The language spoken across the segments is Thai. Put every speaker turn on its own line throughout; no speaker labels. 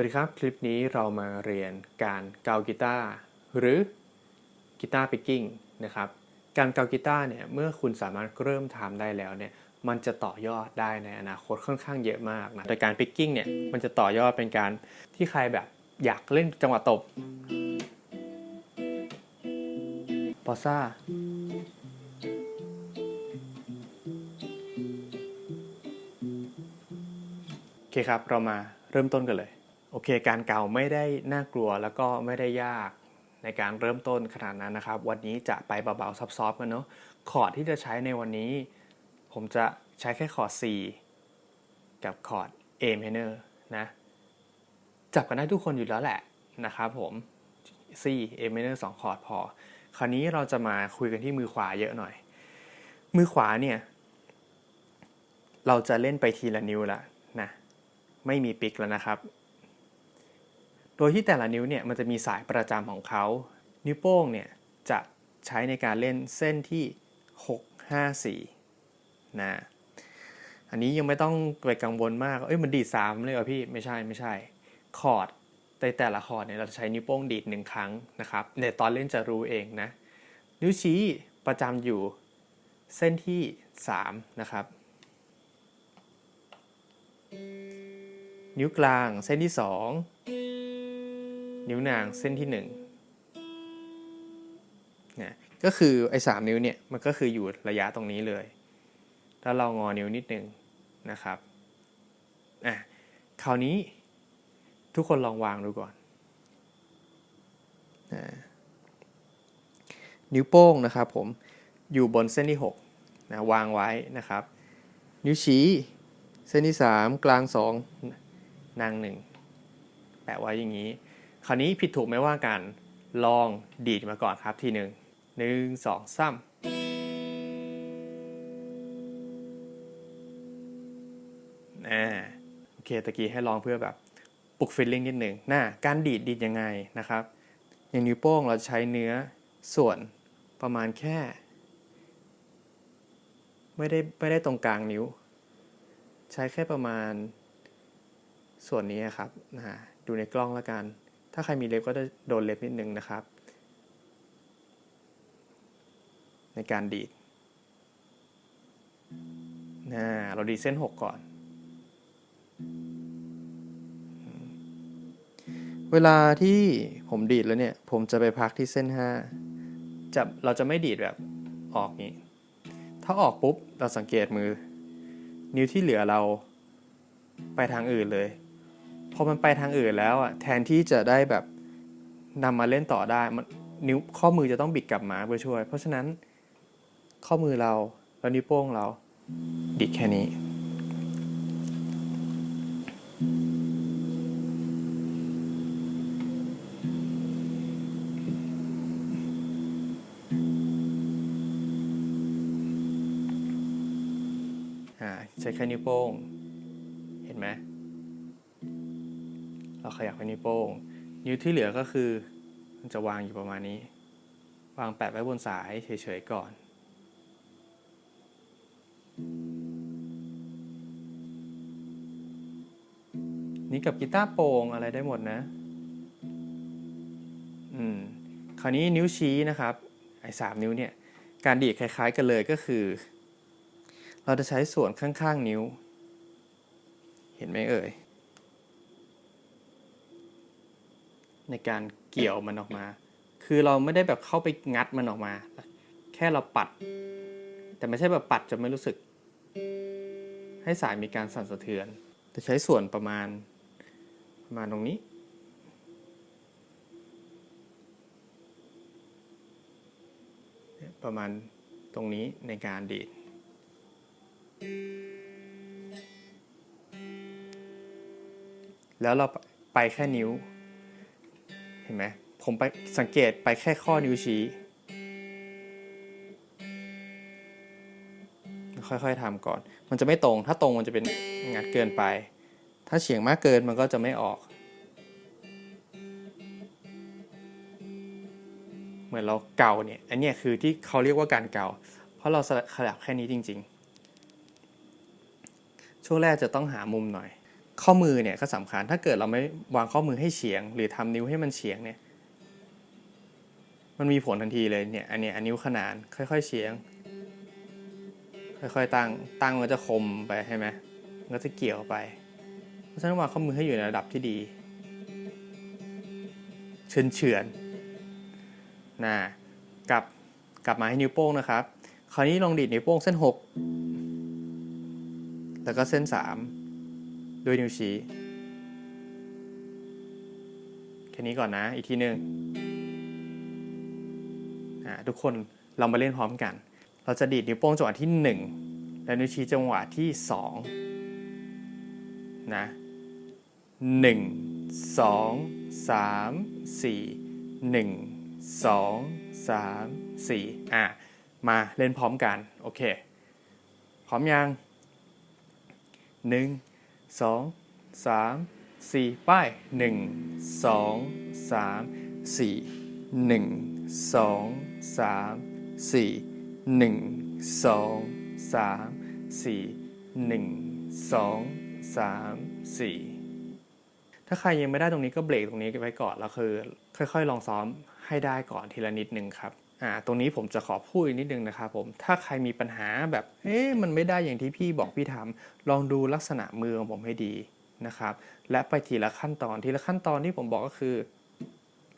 วัสดีครับคลิปนี้เรามาเรียนการเกากีตาร์หรือกีตาร์ปิกกิ้งนะครับการเกากีตาร์เนี่ยเมื่อคุณสามารถเริ่มทำได้แล้วเนี่ยมันจะต่อยอดได้ในอนาคตค่อนข้างเยอะมากนะโดยการปิกกิ้งเนี่ยมันจะต่อยอดเป็นการที่ใครแบบอยากเล่นจังหวะตบปอซ่าโอเคครับเรามาเริ่มต้นกันเลย อเคการเกาไม่ได้น่ากลัวแล้วก็ไม่ได้ยากในการเริ่มต้นขนาดนั้นนะครับ วันนี้จะไปเบาๆซอฟๆกันเนาะคอร์ดที่จะใช้ในวันนี้ ผมจะใช้แค่คอร์ด C กับคอร์ด A minor นะ จับกันได้ทุกคนอยู่แล้วแหละนะครับผม C A minor 2คอร์ดพอ คราวนี้เราจะมาคุยกันที่มือขวาเยอะหน่อย มือขวาเนี่ย เราจะเล่นไปทีละนิ้วละนะ ไม่มีปิกแล้วนะครับ โดยที่แต่ละนิ้วเนี่ยมันจะมีสายประจำของเขา นิ้วโป้งเนี่ยจะใช้ในการเล่นเส้นที่ 6 5 4นะอันนี้ยังไม่ต้องไปกังวลมาก เอ้ยมันดีดสามเลยเหรอพี่ ไม่ใช่ไม่ใช่ คอร์ดในแต่ละคอร์ดเนี่ยเราจะใช้นิ้วโป้งดีดหนึ่งครั้งนะครับในตอนเล่นจะรู้เองนะ นิ้วชี้ประจำอยู่เส้นที่ 3 นะครับ นิ้วกลางเส้นที่ 2 นิ้วนางเส้นที่1นะก็คือไอ้สนิ้วเนี่ยมันก็คืออยู่ระยะตรงนี้เลย แล้วเรางอนิ้วนิดนึงนะครับอะคราวนี้ทุกคนลองวางดูก่อนนะนิ้วโป้งนะครับผมอยู่บนเส้นที่6นะวางไว้นะครับ นิ้วชี้เส้นที่ 3 กลาง 2 นาง 1 แปะไว้อย่างนี้ คราวนี้ผิดถูกไม่ว่ากัน ลองดีดมาก่อนครับทีหนึ่งหนึ่งสองสามอ่าโอเคตะกี้ให้ลองเพื่อแบบปลุกฟิลลิ่งนิดหนึ่งน้าการดีดดีดยังไงนะครับ อย่างนิ้วโป้งเราใช้เนื้อส่วนประมาณแค่ ไม่ได้ไม่ได้ตรงกลางนิ้ว ใช้แค่ประมาณส่วนนี้ครับนะดูในกล้องแล้วกัน ถ้าใครมีเล็บก็จะโดนเล็บนิดนึงนะครับ ในการดีดนะเราดีเส้น 6 ก่อน เวลาที่ผมดีดแล้วเนี่ย ผมจะไปพักที่เส้น 5จะเราจะไม่ดีดแบบออกนี้ ถ้าออกปุ๊บ เราสังเกตมือ นิ้วที่เหลือเราไปทางอื่นเลย พอมันไปทางอื่นแล้วอะแทนที่จะได้แบบนำมาเล่นต่อได้มันนิ้วข้อมือจะต้องบิดกลับมาเพื่อช่วย เพราะฉะนั้นข้อมือเราแล้วนิ้วโป้งเราดิดแค่นี้อ่าใช้แค่นิ้วโป้ง เห็นไหม เราขยับไปนิ้วโป้ง นิ้วที่เหลือก็คือ มันจะวางอยู่ประมาณนี้ วางแปะไว้บนสายเฉยๆก่อน นี่กับกีตาร์โป่งอะไรได้หมดนะ อืม คราวนี้นิ้วชี้นะครับ ไอ้สามนิ้วเนี่ย การดีดคล้าย ๆ กันเลยก็คือ เราจะใช้ส่วนข้างๆนิ้ว เห็นไหมเอ่ย ในการเกี่ยวมันออกมา คือเราไม่ได้แบบเข้าไปงัดมันออกมา แค่เราปัด แต่ไม่ใช่แบบปัดจะไม่รู้สึก ให้สายมีการสั่นสะเทือน จะใช้ส่วนประมาณประมาณตรงนี้ประมาณตรงนี้ในการดีด แล้วเราไปแค่นิ้ว เห็นไหมผมไปสังเกตไปแค่ข้อนิ้วชี้ ค่อยๆทำก่อน มันจะไม่ตรง ถ้าตรงมันจะเป็นงัดเกินไป ถ้าเฉียงมากเกินมันก็จะไม่ออก เหมือนเราเกาเนี่ย อันนี้คือที่เขาเรียกว่าการเกา เพราะเราขยับแค่นี้จริง ๆ ช่วงแรกจะต้องหามุมหน่อย ข้อมือเนี่ยก็สำคัญถ้าเกิดเราไม่วางข้อมือให้เฉียง หรือทำนิ้วให้มันเฉียงเนี่ยมันมีผลทันทีเลยเนี่ยอันนี้อันนิ้วขนานค่อย ๆเฉียง ค่อยๆตั้งตั้งมันจะคมไปใช่ไหมมันก็จะเกี่ยวไป เพราะฉะนั้นวางข้อมือให้อยู่ในระดับที่ดีเฉือนเฉือนๆนะกลับกลับมาให้นิ้วโป้งนะครับ คราวนี้ลองดีดนิ้วโป้งเส้น 6 แล้วก็เส้น 3 ด้วยนิ้วชี้ แค่นี้ก่อนนะ อีกทีหนึ่งอ่าทุกคนเรามาเล่นพร้อมกัน เราจะดีดนิ้วโป้งจังหวะที่ 1 และนิ้วชี้จังหวะที่ 2 นะ1 2 3 4 1 2 3 4อะ มาเล่นพร้อมกัน โอเค พร้อมยังหนึ่ง สองสามสี่ป้ายหนึ่งสองสามสี่หนึ่งสองสามสี่หนึ่งสองสามสี่หนึ่งสองสามสี่ถ้าใครยังไม่ได้ตรงนี้ก็เบรกตรงนี้ไว้ก่อนแล้วคือ ค่อยๆ ลองซ้อมให้ได้ก่อนทีละนิดนึงครับ อ่าตรงนี้ผมจะขอพูดอีกนิดนึงนะครับผมถ้าใครมีปัญหาแบบเอ๊ะมันไม่ได้อย่างที่พี่บอกพี่ทำลองดูลักษณะมือของผมให้ดีนะครับ และไปทีละขั้นตอนทีละขั้นตอนที่ผมบอกก็คือ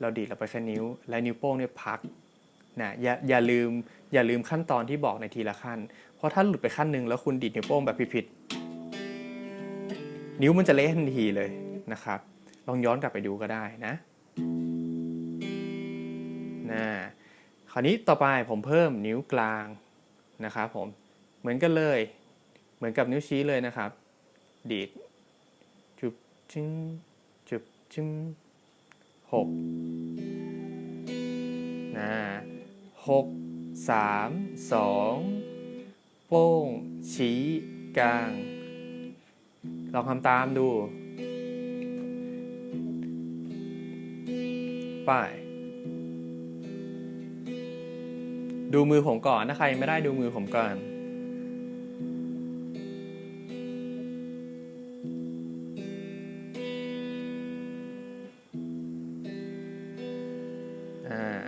เราดีดเราไปแค่นิ้ว และนิ้วโป้งเนี่ยพักนะอย่าอย่าลืมอย่าลืมขั้นตอนที่บอกในทีละขั้น เพราะถ้าหลุดไปขั้นหนึ่งแล้วคุณดีดนิ้วโป้งแบบผิดๆนิ้วมันจะเละทันทีเลยนะครับ ลองย้อนกลับไปดูก็ได้นะนะ คราวนี้ต่อไปผมเพิ่มนิ้วกลางนะครับผมเหมือนกันเลย เหมือนกับนิ้วชี้เลยนะครับ ดีดจุบจิ้งจุบจิ้งหกนะหกสามสองโป้ง ชี้กลาง ลองทำตามดู ไป ดูมือผมก่อนถ้าใครไม่ได้ดูมือผมก่อนอ่า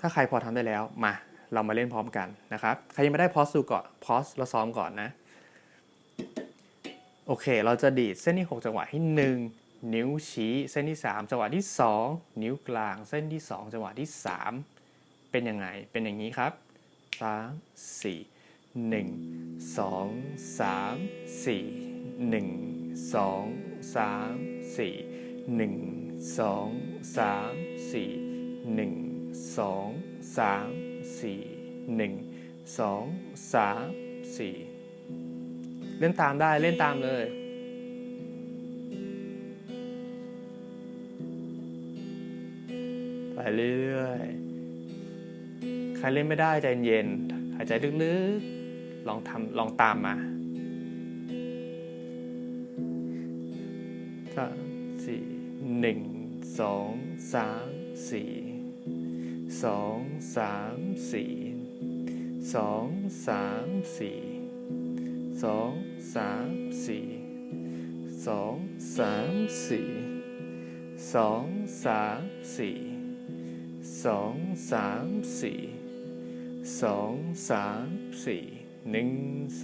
ถ้าใครพอทำได้แล้วมาเรามาเล่นพร้อมกันนะครับ ใครยังไม่ได้พอสดูก่อนพอสแล้วซ้อมก่อนนะ โอเค เราจะดีดเส้นที่ 6 จังหวะที่ 1 นิ้วชี้ เส้นที่ 3 จังหวะที่ 2 นิ้วกลาง เส้นที่ 2 จังหวะที่ 3 เป็นยังไง เป็นอย่างนี้ครับสามสี่หนึ่งสองสามสี่หนึ่งสองสามสี่หนึ่งสองสามสี่หนึ่งสองสามสี่เล่นตามได้เล่นตามเลยไปเรื่อยๆ ใครเล่นไม่ได้ใจเย็นหายใจลึกๆ ลองทำลองตามมาสามสี่หนึ่งสองสามสี่สองสามสี่สองสามสี่สองสามสี่สองสามสี่สองสามสี่สองสามสี่ สองสามสี่หนึ่ง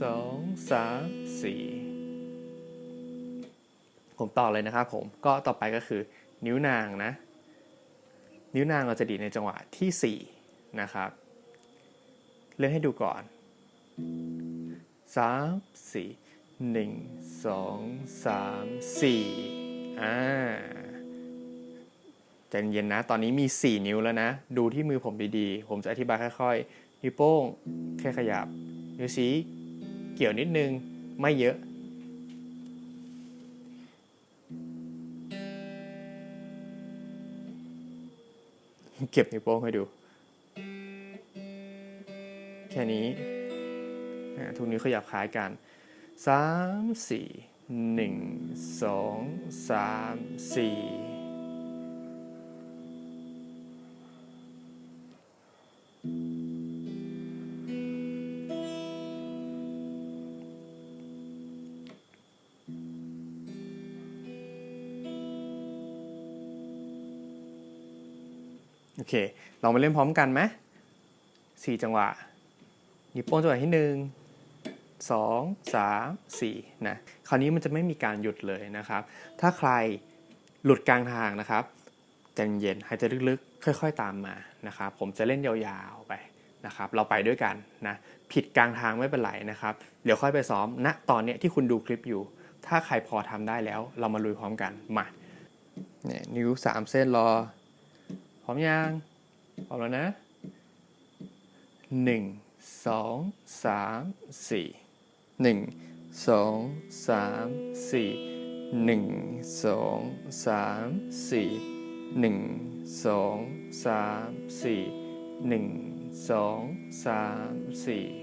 สองสามสี่ผมต่อเลยนะครับผมก็ต่อไปก็คือนิ้วนางนะ นิ้วนางเราจะดีดในจังหวะที่ 4 นะครับ เล่นให้ดูก่อนสามสี่หนึ่งสองสามสี่อ่าใจเย็นนะ ตอนนี้มี 4 นิ้วแล้วนะ ดูที่มือผมดีๆ ผมจะอธิบายค่อยๆ นิ้วโป้งแค่ขยับ นิ้วสีเกี่ยวนิดนึงไม่เยอะ เก็บนิ้วโป้งให้ดู แค่นี้ทุกนิ้วขยับคล้ายกันสามสี่หนึ่งสองสามสี่ เคลองมาเล่นพร้อมกันไหมสี่จังหวะนิ้วโป้งจังหวะที่หนึ่งสองสามสี่นะคราวนี้มันจะไม่มีการหยุดเลยนะครับ ถ้าใครหลุดกลางทางนะครับใจเย็นหายใจลึกๆ ค่อย ๆ ตามมานะครับ ผมจะเล่นยาวๆไปนะครับ เราไปด้วยกันนะผิดกลางทางไม่เป็นไรนะครับ เดี๋ยวค่อยไปซ้อมณตอนนี้ที่คุณดูคลิปอยู่ ถ้าใครพอทำได้แล้ว เรามาลุยพร้อมกันมาเนี่ยนิ้วสามเส้นรอ พร้อมยังพร้อมแล้วนะ 1 2 3 4 1 2 3 4 1 2 3 4 1 2 3 4 1 2 3 4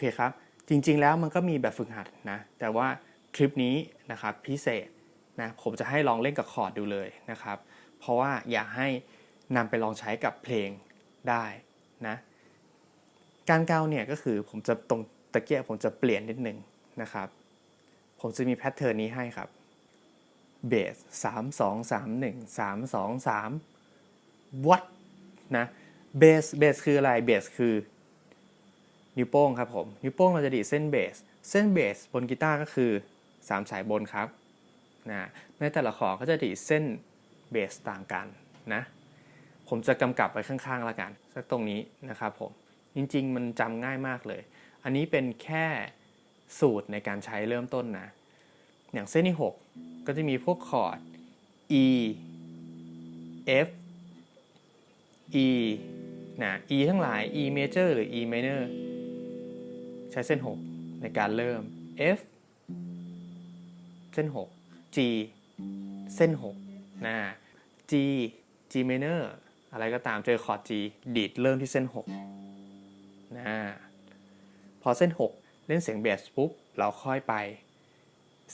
เคครับ จริงๆแล้วมันก็มีแบบฝึกหัดนะ แต่ว่าคลิปนี้นะครับพิเศษนะผมจะให้ลองเล่นกับคอร์ดดูเลยนะครับ เพราะว่าอยากให้นำไปลองใช้กับเพลงได้นะการเกาเนี่ยก็คือผมจะตรงตะเกียบผมจะเปลี่ยนนิดนึงนะครับ ผมจะมีแพทเทิร์นนี้ให้ครับเบสสามสองสามหนึ่งสามสองสามวัดนะเบสเบสคืออะไรเบสคือ นิ้วโป้งครับผม นิ้วโป้งเราจะดีดเส้นเบส เส้นเบสบนกีตาร์ก็คือ 3 สายบนครับนะในแต่ละขอก็จะดีดเส้นเบสต่างกันนะ ผมจะกำกับไว้ข้างๆแล้วกันสักตรงนี้นะครับผม จริงๆ มันจำง่ายมากเลย อันนี้เป็นแค่สูตรในการใช้เริ่มต้นนะ อย่างเส้นที่ 6 ก็จะมีพวกคอร์ด E F E นะ E ทั้งหลาย E major หรือ E minor ใช้เส้น 6 ในการเริ่ม F เส้น 6 G เส้น6นะ G G minor อะไรก็ตามเจอคอร์ด G ดีดเริ่มที่เส้น6นะพอเส้น 6 เล่นเสียงเบสปุ๊บ เราค่อยไป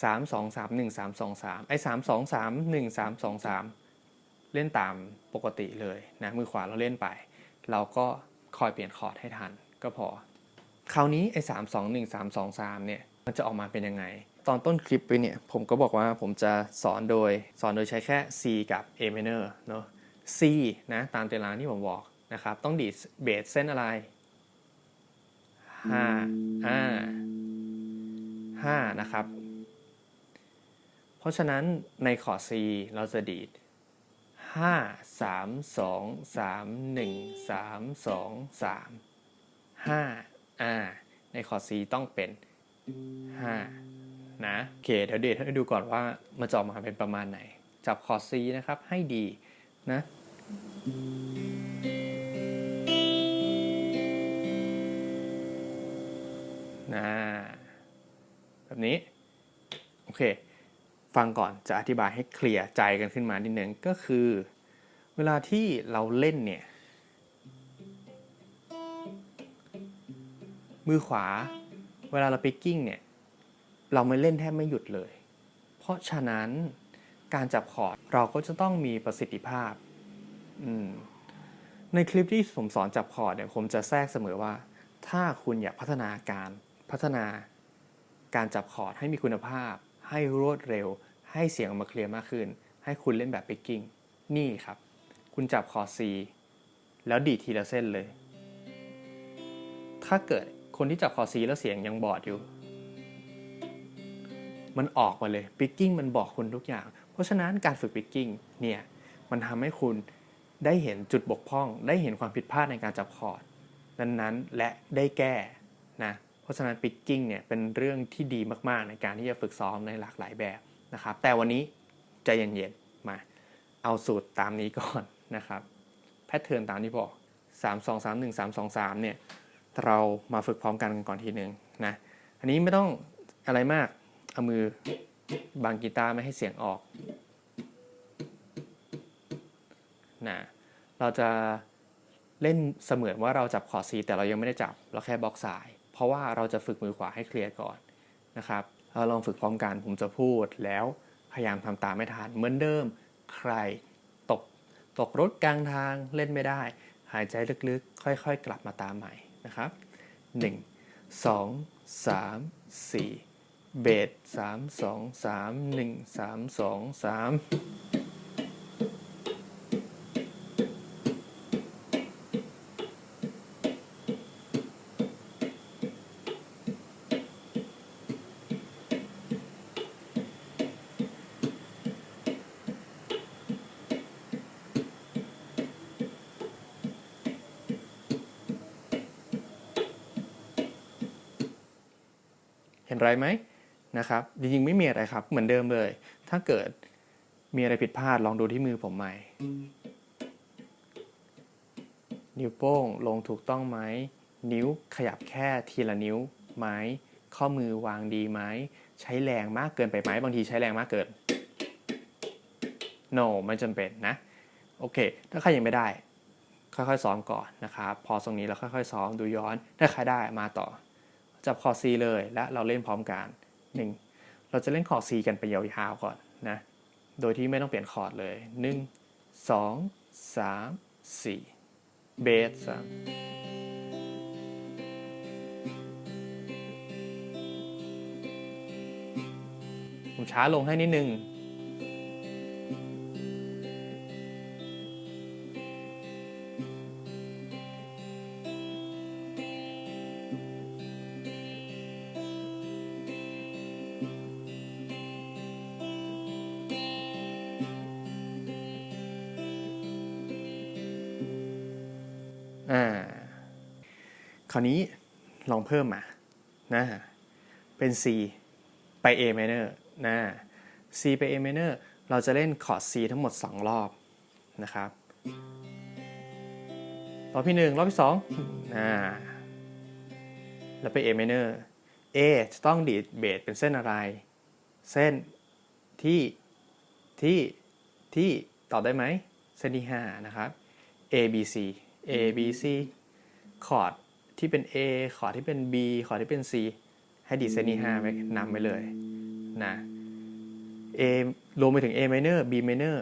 3 2 3 1 3 2 3 ไอ้3 2 3 1 3 2 3 เล่นตามปกติเลยนะ มือขวาเราเล่นไป เราก็คอยเปลี่ยนคอร์ดให้ทันก็พอ คราวนี้ไอ้สามสองหนึ่งสามสองสามเนี่ยมันจะออกมาเป็นยังไง ตอนต้นคลิปไปเนี่ยผมก็บอกว่าผมจะสอนโดยสอนโดยใช้แค่ C กับ A minor เนาะ C นะตามตารางที่ผมบอกนะครับ ต้องดีดเบสเส้นอะไรห้าอ่าห้านะครับ เพราะฉะนั้นในคอร์ด C เราจะดีด5 3 2 3 1 3 2 3 5 อ่าในคอร์ด C ต้องเป็นห้านะโอเคเดี๋ยวเดทให้ดูก่อนว่ามันจะออกมาเป็นประมาณไหน จับคอร์ด C นะครับให้ดีนะนะแบบนี้ โอเค ฟังก่อนจะอธิบายให้เคลียร์ใจกันขึ้นมานิดนึงก็คือ เวลาที่เราเล่นเนี่ย มือขวา เวลาเราปิกกิ้งเนี่ย เราไม่เล่นแทบไม่หยุดเลย เพราะฉะนั้นการจับคอร์ดเราก็จะต้องมีประสิทธิภาพ ในคลิปที่ผมสอนจับคอร์ดเนี่ยผมจะแทรกเสมอว่า ถ้าคุณอยากพัฒนาการพัฒนาการจับคอร์ดให้มีคุณภาพ ให้รวดเร็ว ให้เสียงออกมาเคลียร์มากขึ้น ให้คุณเล่นแบบปิกกิ้ง นี่ครับ คุณจับคอร์ด C แล้วดีดทีละเส้นเลย ถ้าเกิด คนที่จับคอร์ด C แล้วเสียงยังบอดอยู่ มันออกมาเลยปิกกิ้งมันบอกคุณทุกอย่าง เพราะฉะนั้นการฝึกปิกกิ้งเนี่ยมันทำให้คุณได้เห็นจุดบกพร่อง ได้เห็นความผิดพลาดในการจับคอร์ดนั้นๆ และได้แก้นะเพราะฉะนั้นปิกกิ้งเนี่ยเป็นเรื่องที่ดีมากๆ ในการที่จะฝึกซ้อมในหลากหลายแบบนะครับ แต่วันนี้ใจเย็นๆมาเอาสูตรตามนี้ก่อนนะครับแพทเทิร์นตามที่บอก 3 2 3 1 3 2 3เนี่ย เรามาฝึกพร้อมกันก่อนทีหนึ่งนะ อันนี้ไม่ต้องอะไรมาก เอามือบังกีตาร์ไม่ให้เสียงออกนะเราจะเล่นเสมือนว่าเราจับคอร์ด C แต่เรายังไม่ได้จับ เราแค่บล็อกสาย เพราะว่าเราจะฝึกมือขวาให้เคลียร์ก่อนนะครับเราลองฝึกพร้อมกันผมจะพูดแล้วพยายามทำตามไม่ทันเหมือนเดิมใครตกตกรถกลางทางเล่นไม่ได้ หายใจลึกๆ ค่อยๆ กลับมาตามใหม่ นะครับ 1 2 3 4 เบส3 2 3 1 3 2 3 เห็นไรไหมนะครับจริงๆไม่มีอะไรครับเหมือนเดิมเลย ถ้าเกิดมีอะไรผิดพลาดลองดูที่มือผมใหม่ นิ้วโป้งลงถูกต้องไหม นิ้วขยับแค่ทีละนิ้วไหมข้อมือวางดีไหมใช้แรงมากเกินไปไหมบางทีใช้แรงมากเกิน no ไม่จำเป็นนะ โอเค ถ้าใครยังไม่ได้ ค่อยๆซ้อมก่อนนะครับ พอตรงนี้แล้วค่อยๆซ้อมดูย้อน ถ้าใครได้มาต่อ จับคอร์ด C เลยและเราเล่นพร้อมกัน 1. เราจะเล่นคอร์ด C กันไปยาวๆก่อนนะโดยที่ไม่ต้องเปลี่ยนคอร์ดเลย 1 2 3 4 เบสสามผมช้าลงให้นิดนึง อ่าคราวนี้ลองเพิ่มมานะเป็น C ไป A minor นะ C ไป A minor เราจะเล่นคอร์ด C ทั้งหมด 2 รอบนะครับ รอบที่ 1 รอบที่2อ่าแล้วไป A minor A จะต้องดีดเบสเป็นเส้นอะไร เส้นที่ที่ที่ตอบได้ไหม เส้นที่ 5 นะครับ A B C A B C คอร์ดที่เป็น A คอร์ดที่เป็น B คอร์ดที่เป็น C ให้ดีดเส้นที่5ไว้นำไปเลยนะ A รวมไปถึง A minor B minor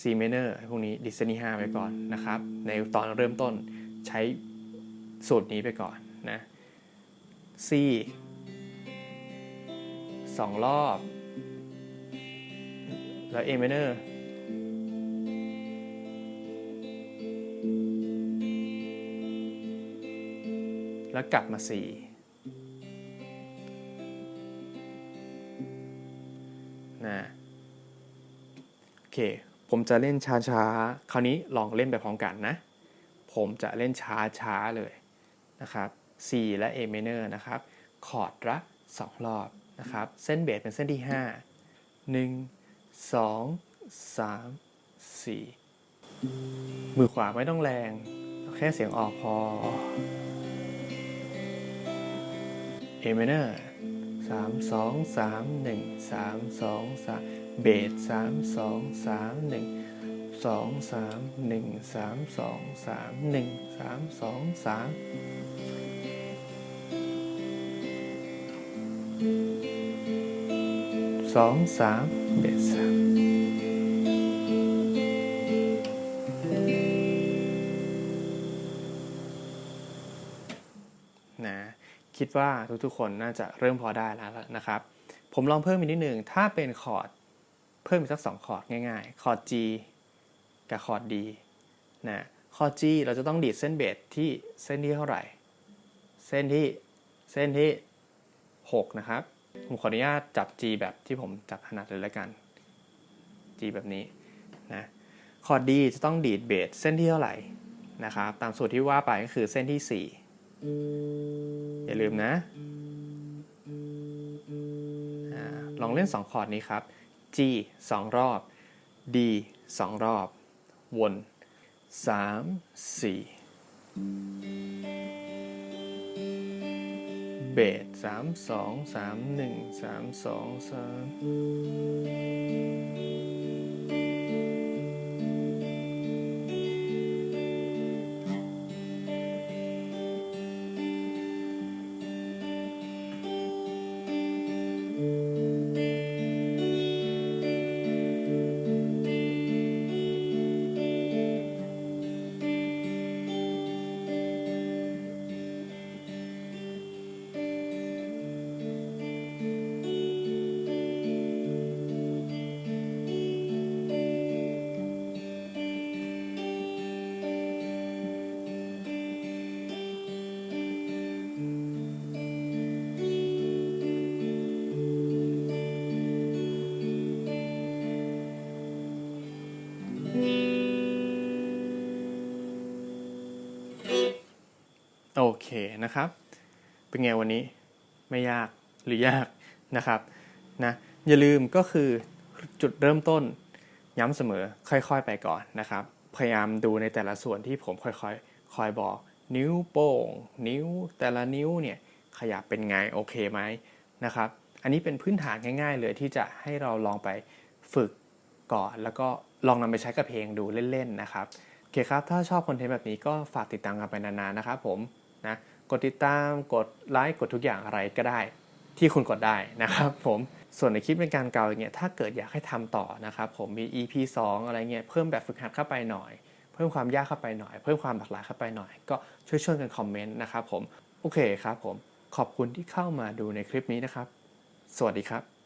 C minor พวกนี้ดีเส้นที่5ไว้ก่อนนะครับ ในตอนเริ่มต้นใช้สูตรนี้ไปก่อนนะ C สองรอบ แล้ว A minor แล้วกลับมา 4 นะ โอเค ผมจะเล่นช้าๆ คราวนี้ลองเล่นไปพร้อมกันนะ ผมจะเล่นช้าๆ เลยนะครับ C และ A minor นะครับ คอร์ดละ2รอบนะครับ เส้นเบสเป็นเส้นที่ 5 1 2 3 4 มือขวาไม่ต้องแรง แค่เสียงออกพอ A minor สามสองสามหนึ่งสามสองสามเบสสามสองสามหนึ่งสองสามหนึ่งสามสองสามหนึ่งสามสองสามสองสามเบสสาม คิดว่าทุกๆคนน่าจะเริ่มพอได้แล้วนะครับ ผมลองเพิ่มอีกนิดหนึ่งถ้าเป็นคอร์ดเพิ่มอีกสักสองคอร์ดง่ายๆ คอร์ด G กับคอร์ด D นะคอร์ด G เราจะต้องดีดเส้นเบสที่เส้นที่เท่าไหร่ เส้นที่เส้นที่ 6 นะครับ ผมขออนุญาตจับ G แบบที่ผมจับถนัดเลยแล้วกัน G แบบนี้นะคอร์ด D จะต้องดีดเบสเส้นที่เท่าไหร่นะครับตามสูตรที่ว่าไปก็คือเส้นที่ 4 ลืมนะลองเล่น 2 คอร์ดนี้ครับ G 2 รอบ D 2 รอบ วน 3 4 เบส3 2 3 1 3 2 3 เคนะครับ เป็นไงวันนี้ไม่ยากหรือยากนะครับนะอย่าลืมก็คือจุดเริ่มต้นย้ำเสมอค่อยๆไปก่อนนะครับ พยายามดูในแต่ละส่วนที่ผมค่อยๆคอยบอก นิ้วโป้ง นิ้วแต่ละนิ้วเนี่ยขยับเป็นไงโอเคไหมนะครับ อันนี้เป็นพื้นฐานง่าย ๆ เลยที่จะให้เราลองไปฝึกก่อนแล้วก็ลองนำไปใช้กับเพลงดูเล่นๆนะครับโอเคครับ ถ้าชอบคอนเทนต์แบบนี้ก็ฝากติดตามกันไปนานๆนะครับผม นะกดติดตามกดไลค์กดทุกอย่างอะไรก็ได้ ที่คุณกดได้นะครับผมส่วนในคลิปเป็นการเกาอย่างเงี้ยถ้าเกิดอยากให้ทำต่อนะครับผมมี EP 2 อะไรเงี้ยเพิ่มแบบฝึกหัดเข้าไปหน่อย เพิ่มความยากเข้าไปหน่อย เพิ่มความหลากหลายเข้าไปหน่อย ก็ช่วยๆกันคอมเมนต์นะครับผมโอเคครับผมขอบคุณที่เข้ามาดูในคลิปนี้นะครับ สวัสดีครับ